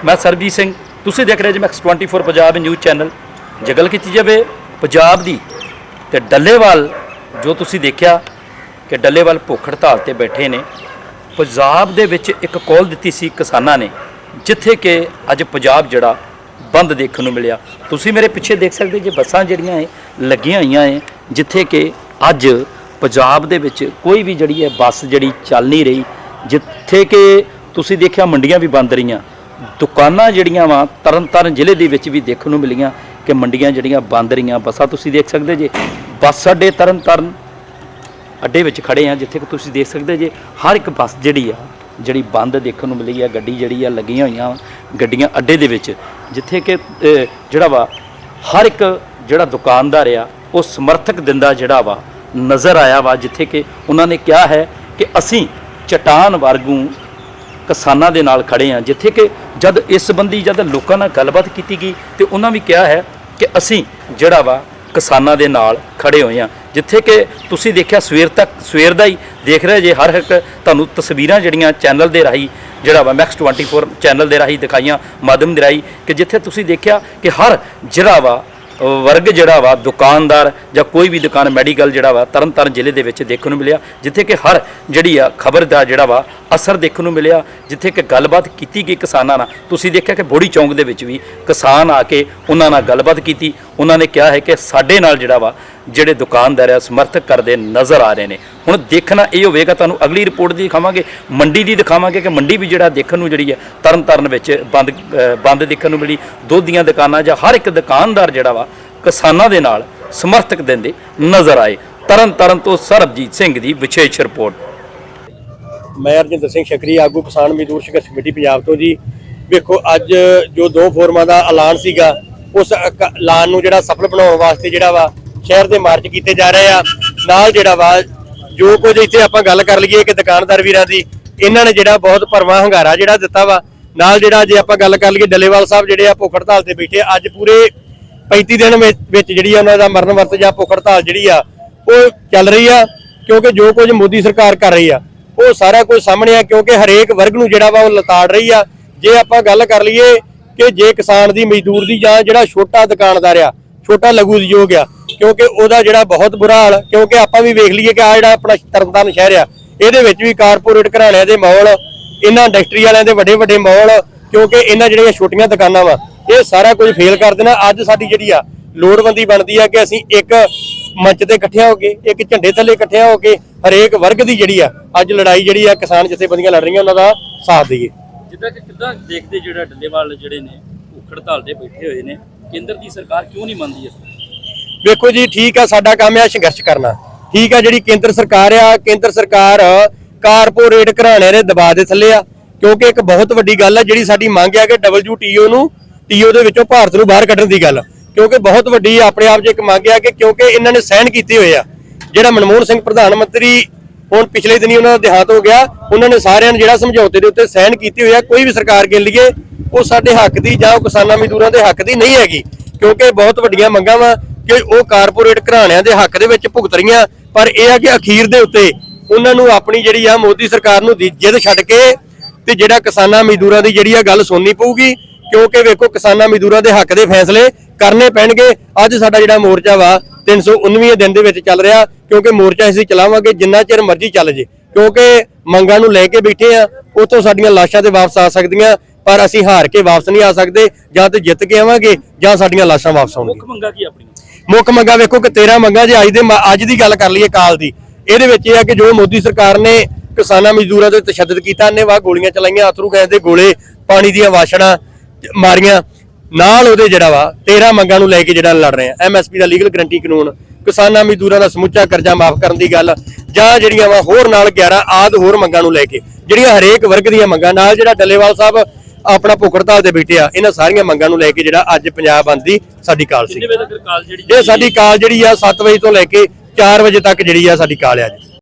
ਮੈਂ ਸਰਬਜੀਤ ਸਿੰਘ, ਤੁਸੀਂ ਦੇਖ ਰਹੇ ਜੀ ਮੈਕਸ 24 ਪੰਜਾਬ ਨਿਊਜ਼ ਚੈਨਲ। ਜੇ ਗੱਲ ਕੀਤੀ ਜਾਵੇ ਪੰਜਾਬ ਦੀ ਤੇ ਡੱਲੇਵਾਲ, ਜੋ ਤੁਸੀਂ ਦੇਖਿਆ ਕਿ ਡੱਲੇਵਾਲ ਭੁੱਖ ਹੜਤਾਲ ਤੇ ਬੈਠੇ ਨੇ, ਪੰਜਾਬ ਦੇ ਵਿੱਚ ਇੱਕ ਕਾਲ ਦਿੱਤੀ ਸੀ ਕਿਸਾਨਾਂ ਨੇ, ਜਿੱਥੇ ਕਿ ਅੱਜ ਪੰਜਾਬ ਜਿਹੜਾ ਬੰਦ ਦੇਖਣ ਨੂੰ ਮਿਲਿਆ। ਤੁਸੀਂ ਮੇਰੇ ਪਿੱਛੇ ਦੇਖ ਸਕਦੇ ਜੇ, ਬੱਸਾਂ ਜਿਹੜੀਆਂ ਹੈ ਲੱਗੀਆਂ ਹੋਈਆਂ ਹੈ ਜਿੱਥੇ ਕਿ ਅੱਜ ਪੰਜਾਬ ਦੇ ਵਿੱਚ ਕੋਈ ਵੀ ਜਿਹੜੀ ਹੈ ਬੱਸ ਜਿਹੜੀ ਚੱਲ ਨਹੀਂ ਰਹੀ, ਜਿੱਥੇ ਕਿ ਤੁਸੀਂ ਦੇਖਿਆ ਮੰਡੀਆਂ ਵੀ ਬੰਦ ਰਹੀਆਂ। ਦੁਕਾਨਾਂ ਜਿਹੜੀਆਂ ਵਾ ਤਰਨਤਾਰਨ ਜ਼ਿਲ੍ਹੇ ਦੇ ਵਿੱਚ ਵੀ ਦੇਖਣ ਨੂੰ ਮਿਲੀਆਂ ਕਿ ਮੰਡੀਆਂ ਜਿਹੜੀਆਂ ਬੰਦ ਰਹੀਆਂ। ਬੱਸਾਂ ਤੁਸੀਂ ਦੇਖ ਸਕਦੇ ਜੇ ਬੱਸ ਅੱਡੇ ਤਰਨਤਾਰਨ ਅੱਡੇ ਵਿੱਚ ਖੜੇ ਆ ਜਿੱਥੇ ਕਿ ਤੁਸੀਂ ਦੇਖ ਸਕਦੇ ਜੇ ਹਰ ਇੱਕ ਬੱਸ ਜਿਹੜੀ ਆ ਜਿਹੜੀ ਬੰਦ ਦੇਖਣ ਨੂੰ ਮਿਲੀ ਆ ਗੱਡੀ ਜਿਹੜੀ ਆ ਲੱਗੀਆਂ ਹੋਈਆਂ ਵਾਂ, ਗੱਡੀਆਂ ਅੱਡੇ ਦੇ ਵਿੱਚ ਜਿੱਥੇ ਕਿ ਜਿਹੜਾ ਵਾ ਹਰ ਇੱਕ ਜਿਹੜਾ ਦੁਕਾਨਦਾਰ ਆ ਉਹ ਸਮਰਥਕ ਦਿੰਦਾ ਜਿਹੜਾ ਵਾ ਨਜ਼ਰ ਆਇਆ ਵਾ ਜਿੱਥੇ ਕਿ ਉਹਨਾਂ ਨੇ ਕਿਹਾ ਹੈ ਕਿ ਅਸੀਂ ਚਟਾਨ ਵਰਗੂ ਕਿਸਾਨਾਂ ਦੇ ਨਾਲ ਖੜੇ ਆ ਜਿੱਥੇ ਕਿ ਜਦ ਇਸ ਸੰਬੰਧੀ ਜਦ ਲੋਕਾਂ ਨਾਲ ਗੱਲਬਾਤ ਕੀਤੀ ਗਈ ਤੇ ਉਹਨਾਂ ਵੀ ਕਿਹਾ ਹੈ ਕਿ ਅਸੀਂ ਜਿਹੜਾ ਵਾ ਕਿਸਾਨਾਂ ਦੇ ਨਾਲ ਖੜੇ ਹੋਏ ਆ ਜਿੱਥੇ ਕਿ ਤੁਸੀਂ ਦੇਖਿਆ ਸਵੇਰ ਤੱਕ, ਸਵੇਰ ਦਾ ਹੀ ਦੇਖ ਰਹੇ ਜੇ ਹਰ ਇੱਕ ਤੁਹਾਨੂੰ ਤਸਵੀਰਾਂ ਜਿਹੜੀਆਂ ਚੈਨਲ ਦੇ ਰਾਹੀਂ ਜਿਹੜਾ ਵਾ ਮੈਕਸ 24 ਚੈਨਲ ਦੇ ਰਾਹੀਂ ਦਿਖਾਈਆਂ, ਮਾਧਿਅਮ ਦੇ ਰਾਹੀਂ ਕਿ ਜਿੱਥੇ ਤੁਸੀਂ ਦੇਖਿਆ ਕਿ ਹਰ ਜਿਹੜਾ ਵਾ ਵਰਗ ਜਿਹੜਾ ਵਾ, ਦੁਕਾਨਦਾਰ ਜਾਂ ਕੋਈ ਵੀ ਦੁਕਾਨ, ਮੈਡੀਕਲ ਜਿਹੜਾ ਵਾ, ਤਰਨਤਾਰਨ ਜ਼ਿਲ੍ਹੇ ਦੇ ਵਿੱਚ ਦੇਖਣ ਨੂੰ ਮਿਲਿਆ, ਜਿੱਥੇ ਕਿ ਹਰ ਜਿਹੜੀ ਆ ਖਬਰ ਦਾ ਜਿਹੜਾ ਵਾ, ਅਸਰ ਦੇਖਣ ਨੂੰ ਮਿਲਿਆ, ਜਿੱਥੇ ਕਿ ਗੱਲਬਾਤ ਕੀਤੀ ਗਈ ਕਿਸਾਨਾਂ ਨਾਲ। ਤੁਸੀਂ ਦੇਖਿਆ ਕਿ ਬੋੜੀ ਚੌਂਕ ਦੇ ਵਿੱਚ ਵੀ ਕਿਸਾਨ ਆ ਕੇ ਉਹਨਾਂ ਨਾਲ ਗੱਲਬਾਤ ਕੀਤੀ। ਉਹਨਾਂ ਨੇ ਕਿਹਾ ਹੈ ਕਿ ਸਾਡੇ ਨਾਲ ਜਿਹੜਾ ਵਾ, ਜਿਹੜੇ ਦੁਕਾਨਦਾਰ ਆ, ਸਮਰਥਕ ਕਰਦੇ ਨਜ਼ਰ ਆ ਰਹੇ ਨੇ। ਹੁਣ ਦੇਖਣਾ ਇਹ ਹੋਵੇਗਾ, ਤੁਹਾਨੂੰ ਅਗਲੀ ਰਿਪੋਰਟ ਦੀ ਦਿਖਾਵਾਂਗੇ, ਮੰਡੀ ਦੀ ਦਿਖਾਵਾਂਗੇ ਕਿ ਮੰਡੀ ਵੀ ਜਿਹੜਾ ਦੇਖਣ ਨੂੰ ਜਿਹੜੀ ਹੈ ਤਰਨ ਤਾਰਨ ਵਿੱਚ ਬੰਦ ਬੰਦ ਦੇਖਣ ਨੂੰ ਮਿਲੀ। ਦੁੱਧ ਦੀਆਂ ਦੁਕਾਨਾਂ ਜਾਂ ਹਰ ਇੱਕ ਦੁਕਾਨਦਾਰ ਜਿਹੜਾ ਵਾ, ਕਿਸਾਨਾਂ ਦੇ ਨਾਲ ਸਮਰਥਕ ਦਿੰਦੇ ਨਜ਼ਰ ਆਏ। ਤਰਨ ਤਾਰਨ ਤੋਂ ਸਰਬਜੀਤ ਸਿੰਘ ਦੀ ਵਿਸ਼ੇਸ਼ ਰਿਪੋਰਟ ਮੈਂ ਅਰਜਿੰਦਰ ਸਿੰਘ ਸ਼ਕਰੀ, ਆਗੂ ਕਿਸਾਨ ਮਜ਼ਦੂਰ ਸੰਘਰਸ਼ ਕਮੇਟੀ ਪੰਜਾਬ ਤੋਂ ਜੀ। ਵੇਖੋ, ਅੱਜ ਜੋ ਦੋ ਫੋਰਮਾਂ ਦਾ ਐਲਾਨ ਸੀਗਾ, ਉਸ ਐਲਾਨ ਨੂੰ ਜਿਹੜਾ ਸਫਲ ਬਣਾਉਣ ਵਾਸਤੇ ਜਿਹੜਾ ਵਾ, ਸ਼ਹਿਰ ਦੇ ਮਾਰਚ ਕੀਤੇ ਜਾ ਰਹੇ ਆ। ਨਾਲ ਜਿਹੜਾ ਵਾ ਜੋ ਕੁਝ ਇੱਥੇ ਆਪਾਂ ਗੱਲ ਕਰ ਲਈਏ ਕਿ ਦੁਕਾਨਦਾਰ ਵੀਰਾਂ ਦੀ, ਇਹਨਾਂ ਨੇ ਜਿਹੜਾ ਬਹੁਤ ਭਰਵਾਂ ਹੰਗਾਰਾ ਜਿਹੜਾ ਦਿੱਤਾ ਵਾ। ਨਾਲ ਜਿਹੜਾ ਜੇ ਆਪਾਂ ਗੱਲ ਕਰ ਲਈਏ ਡੱਲੇਵਾਲ ਸਾਹਿਬ ਜਿਹੜੇ ਆ ਭੁੱਖ ਹੜਤਾਲ ਤੇ ਬੈਠੇ, ਅੱਜ ਪੂਰੇ 35 ਦਿਨ ਵਿੱਚ ਵਿੱਚ ਜਿਹੜੀ ਆ ਉਹਨਾਂ ਦਾ ਮਰਨ ਵਰਤ ਜਾਂ ਭੁੱਖ ਹੜਤਾਲ ਜਿਹੜੀ ਆ, ਉਹ ਚੱਲ ਰਹੀ ਆ, ਕਿਉਂਕਿ ਜੋ ਕੁਝ ਮੋਦੀ ਸਰਕਾਰ ਕਰ ਰਹੀ ਆ, ਉਹ ਸਾਰਾ ਕੁਝ ਸਾਹਮਣੇ ਆ, ਕਿਉਂਕਿ ਹਰੇਕ ਵਰਗ ਨੂੰ ਜਿਹੜਾ ਵਾ ਉਹ ਲਤਾੜ ਰਹੀ ਆ। ਜੇ ਆਪਾਂ ਗੱਲ ਕਰ ਲਈਏ ਕਿ ਜੇ ਕਿਸਾਨ ਦੀ ਮਜ਼ਦੂਰ ਦੀ ਜਾਂ ਜਿਹੜਾ ਛੋਟਾ ਦੁਕਾਨਦਾਰ ਆ ਛੋਟਾ ਲਘੂ ਉਦਯੋਗ ਆ, ਕਿਉਂਕਿ ਉਹਦਾ ਜਿਹੜਾ ਬਹੁਤ ਬੁਰਾ ਹਾਲ, ਕਿਉਂਕਿ ਆਪਾਂ ਵੀ ਵੇਖ ਲਈਏ ਕਿ ਆ ਜਿਹੜਾ ਆਪਣਾ ਤਰਨਤਾਰਨ ਸ਼ਹਿਰ ਆ, ਇਹਦੇ ਵਿੱਚ ਵੀ ਕਾਰਪੋਰੇਟ ਘਰਾਣਿਆਂ ਦੇ ਮਾਹੌਲ, ਇਹਨਾਂ ਇੰਡਸਟਰੀ ਵਾਲਿਆਂ ਦੇ ਵੱਡੇ ਵੱਡੇ ਮਾਹੌਲ, ਕਿਉਂਕਿ ਇਹਨਾਂ ਜਿਹੜੀਆਂ ਛੋਟੀਆਂ ਦੁਕਾਨਾਂ ਵਾ, ਇਹ ਸਾਰਾ ਕੁਝ ਫੇਲ ਕਰ ਦੇਣਾ। ਅੱਜ ਸਾਡੀ ਜਿਹੜੀ ਆ ਲੋੜਵੰਦੀ ਬਣਦੀ ਆ ਕਿ ਅਸੀਂ ਇੱਕ ਮੰਚ ਤੇ ਇਕੱਠਿਆਂ ਹੋ ਕੇ ਇੱਕ ਝੰਡੇ ਥੱਲੇ ਇਕੱਠਿਆਂ ਹੋ ਕੇ ਹਰੇਕ ਵਰਗ ਦੀ ਜਿਹੜੀ ਆ ਅੱਜ ਲੜਾਈ ਜਿਹੜੀ ਆ ਕਿਸਾਨ ਜਥੇਬੰਦੀਆਂ ਲੜ ਰਹੀਆਂ, ਉਹਨਾਂ ਦਾ ਸਾਥ ਦਈਏ। ਜਿੱਦਾਂ ਕਿ ਕਿੱਦਾਂ ਦੇਖਦੇ ਜਿਹੜਾ ਡੱਲੇਵਾਲ ਜਿਹੜੇ ਨੇ ਭੁੱਖ ਹੜਤਾਲ ਤੇ ਬੈਠੇ ਹੋਏ ਨੇ ਕੇਂਦਰ ਦੀ ਸਰਕਾਰ ਕਿਉਂ ਨਹੀਂ ਮੰਨਦੀ ਇਸ ਵੇਖੋ ਜੀ, ਠੀਕ ਆ, ਸਾਡਾ ਕੰਮ ਆ ਸੰਘਰਸ਼ ਕਰਨਾ। ਠੀਕ ਆ, ਜਿਹੜੀ ਕੇਂਦਰ ਸਰਕਾਰ ਆ, ਕੇਂਦਰ ਸਰਕਾਰ ਕਾਰਪੋਰੇਟ ਘਰਾਣਿਆਂ ਦੇ ਦਬਾਅ ਦੇ ਥੱਲੇ ਆ, ਕਿਉਂਕਿ ਇੱਕ ਬਹੁਤ ਵੱਡੀ ਗੱਲ ਆ, ਜਿਹੜੀ ਸਾਡੀ ਮੰਗ ਆ ਕਿ WTO ਨੂੰ ਟੀਓ ਦੇ ਵਿੱਚੋਂ ਭਾਰਤ ਨੂੰ ਬਾਹਰ ਕੱਢਣ ਦੀ ਗੱਲ। ਕਿਉਂਕਿ ਬਹੁਤ ਵੱਡੀ ਆਪਣੇ ਆਪ 'ਚ ਇੱਕ ਮੰਗ ਆ ਕਿ ਕਿਉਂਕਿ ਇਹਨਾਂ ਨੇ ਸਹਿਣ ਕੀਤੇ ਹੋਏ ਆ। ਜਿਹੜਾ ਮਨਮੋਹਨ ਸਿੰਘ ਪ੍ਰਧਾਨ ਮੰਤਰੀ ਹੁਣ ਪਿਛਲੇ ਦਿਨੀ ਉਹਨਾਂ ਦਾ ਦੇਹਾਂਤ ਹੋ ਗਿਆ, ਉਹਨਾਂ ਨੇ ਸਾਰਿਆਂ ਨੇ ਜਿਹੜਾ ਸਮਝੌਤੇ ਦੇ ਉੱਤੇ ਸਾਈਨ ਕੀਤੇ ਹੋਇਆ ਕੋਈ ਵੀ ਸਰਕਾਰ ਕੇ ਲਈਏ ਉਹ ਸਾਡੇ ਹੱਕ ਦੀ ਜਾਂ ਉਹ ਕਿਸਾਨਾਂ ਮਜ਼ਦੂਰਾਂ ਦੇ ਹੱਕ ਦੀ ਨਹੀਂ ਹੈਗੀ, ਕਿਉਂਕਿ ਬਹੁਤ ਵੱਡੀਆਂ ਮੰਗਾਂ ਵਾ ਕਿ ਉਹ ਕਾਰਪੋਰੇਟ ਘਰਾਣਿਆਂ ਦੇ ਹੱਕ ਦੇ ਵਿੱਚ ਭੁਗਤ ਰਹੀਆਂ, ਪਰ ਇਹ ਆ ਕਿ ਅਖੀਰ ਦੇ ਉੱਤੇ ਉਹਨਾਂ ਨੂੰ ਆਪਣੀ ਜਿਹੜੀ ਆ ਮੋਦੀ ਸਰਕਾਰ ਨੂੰ ਜਿੱਦ ਛੱਡ ਕੇ ਤੇ ਜਿਹੜਾ ਕਿਸਾਨਾਂ ਮਜ਼ਦੂਰਾਂ ਦੀ ਜਿਹੜੀ ਆ ਗੱਲ ਸੁਣਨੀ ਪਊਗੀ, ਕਿਉਂਕਿ ਵੇਖੋ ਕਿਸਾਨਾਂ ਮਜ਼ਦੂਰਾਂ ਦੇ ਹੱਕ ਦੇ ਫੈਸਲੇ ਕਰਨੇ ਪੈਣਗੇ। ਅੱਜ ਸਾਡਾ ਜਿਹੜਾ ਮੋਰਚਾ ਵਾ 319ਵੇਂ ਦਿਨ ਦੇ ਵਿੱਚ ਚੱਲ ਰਿਹਾ, ਕਿਉਂਕਿ ਮੋਰਚਾ ਅਸੀਂ ਚਲਾਵਾਂਗੇ, ਜਿੰਨਾ ਚਿਰ ਮਰਜ਼ੀ ਚੱਲ ਜੇ, ਕਿਉਂਕਿ ਮੰਗਾਂ ਨੂੰ ਲੈ ਕੇ ਬੈਠੇ ਆ ਉਤੋਂ ਸਾਡੀਆਂ ਲਾਸ਼ਾਂ ਤੇ ਵਾਪਸ ਆ ਸਕਦੀਆਂ। ਪਰ ਅਸੀਂ ਹਾਰ ਕੇ ਵਾਪਸ ਨਹੀਂ ਆ ਸਕਦੇ ਜਾਂ ਤੇ ਜਿੱਤ ਕੇ ਆਵਾਂਗੇ ਜਾਂ ਸਾਡੀਆਂ ਲਾਸ਼ਾਂ ਵਾਪਸ ਆਉਣਗੀਆਂ। ਮੁੱਖ ਮੰਗਾ ਕੀ ਆਪਣੀਆਂ? ਮੁੱਖ ਮੰਗਾ ਵੇਖੋ ਕਿ 13 ਮੰਗਾਂ ਜੇ ਅੱਜ ਦੇ ਮ- ਅੱਜ ਦੀ ਗੱਲ ਕਰ ਲਈਏ ਕਾਲ ਦੀ ਇਹਦੇ ਵਿੱਚ ਇਹ ਆ ਕਿ ਜੋ ਮੋਦੀ ਸਰਕਾਰ ਨੇ ਕਿਸਾਨਾਂ ਮਜ਼ਦੂਰਾਂ ਤੇ ਤਸ਼ੱਦਦ ਕੀਤਾ ਨੇ ਵਾ ਗੋਲੀਆਂ ਚਲਾਈਆਂ ਅਥਰੂ ਗੈਸ ਦੇ ਗੋਲੇ ਪਾਣੀ ਦੀਆਂ ਵਾਸ਼ਣਾ ਮਾਰੀਆਂ ਨਾਲ ਉਹਦੇ ਜਿਹੜਾ ਵਾ 13 ਮੰਗਾਂ ਨੂੰ ਲੈ ਕੇ ਜਿਹੜਾ ਲੜ ਰਹੇ ਆ। ਐਮਐਸਪੀ ਦਾ ਲੀਗਲ ਗਰੰਟੀ ਕਾਨੂੰਨ ਕਿਸਾਨਾਂ ਮਜ਼ਦੂਰਾਂ ਦਾ ਸਮੁੱਚਾ ਕਰਜ਼ਾ ਮਾਫ ਕਰਨ ਦੀ ਗੱਲ ਜਾਂ ਜਿਹੜੀਆਂ ਵਾ ਹੋਰ ਨਾਲ 11 ਆਦ ਹੋਰ ਮੰਗਾਂ ਨੂੰ ਲੈ ਕੇ ਜਿਹੜੀਆਂ ਹਰੇਕ ਵਰਗ ਦੀਆਂ ਮੰਗਾਂ ਨਾਲ ਜਿਹੜਾ ਡੱਲੇਵਾਲ ਸਾਹਿਬ ਆਪਣਾ ਭੁੱਖ ਹੜਤਾਲ ਤੇ ਬੈਠੇ ਆ ਇਹਨਾਂ ਸਾਰੀਆਂ ਮੰਗਾਂ ਨੂੰ ਲੈ ਕੇ ਜਿਹੜਾ ਅੱਜ ਪੰਜਾਬ ਬੰਦ ਦੀ ਸਾਡੀ ਕਾਲ ਸੀ। ਇਹ ਸਾਡੀ ਕਾਲ ਜਿਹੜੀ ਆ 7 ਵਜੇ ਤੋਂ ਲੈ ਕੇ 4 ਵਜੇ ਤੱਕ ਜਿਹੜੀ ਆ ਸਾਡੀ ਕਾਲ ਆ ਜੀ।